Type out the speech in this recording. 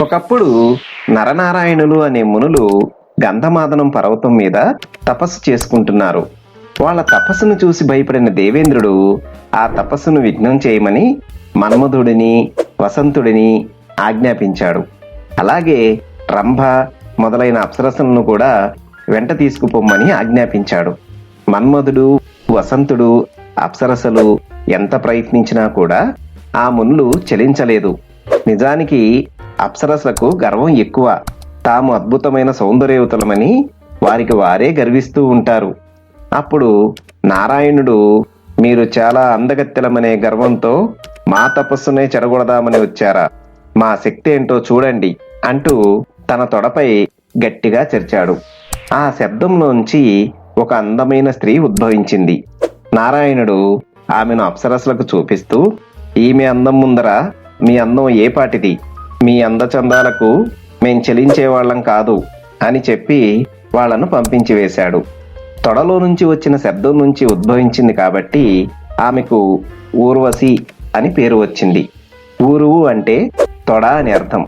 ఒకప్పుడు నరనారాయణులు అనే మునులు గంధమాదనం పర్వతం మీద తపస్సు చేసుకుంటున్నారు. వాళ్ళ తపస్సును చూసి భయపడిన దేవేంద్రుడు ఆ తపస్సును విఘ్నం చేయమని మన్మధుడిని వసంతుడిని ఆజ్ఞాపించాడు. అలాగే రంభ మొదలైన అప్సరసలను కూడా వెంట తీసుకుపోమ్మని ఆజ్ఞాపించాడు. మన్మధుడు వసంతుడు అప్సరసలు ఎంత ప్రయత్నించినా కూడా ఆ మునులు చలించలేదు. నిజానికి అప్సరసలకు గర్వం ఎక్కువ. తాము అద్భుతమైన సౌందర్యవతులమని వారికి వారే గర్విస్తూ ఉంటారు. అప్పుడు నారాయణుడు మీరు చాలా అందగత్తెలమనే గర్వంతో మా తపస్సునే చెడగొడదామని వచ్చారా? మా శక్తి ఏంటో చూడండి అంటూ తన తొడపై గట్టిగా చెరిచాడు. ఆ శబ్దంలోంచి ఒక అందమైన స్త్రీ ఉద్భవించింది. నారాయణుడు ఆమెను అప్సరసులకు చూపిస్తూ ఈమె అందం ముందర మీ అందం ఏ పాటిది? మీ అందచందాలకు మేం చెలించే వాళ్ళం కాదు అని చెప్పి వాళ్ళను పంపించి వేశాడు. తొడలో నుంచి వచ్చిన శబ్దం నుంచి ఉద్భవించింది కాబట్టి ఆమెకు ఊర్వశి అని పేరు వచ్చింది. ఊరువు అంటే తొడ అని అర్థం.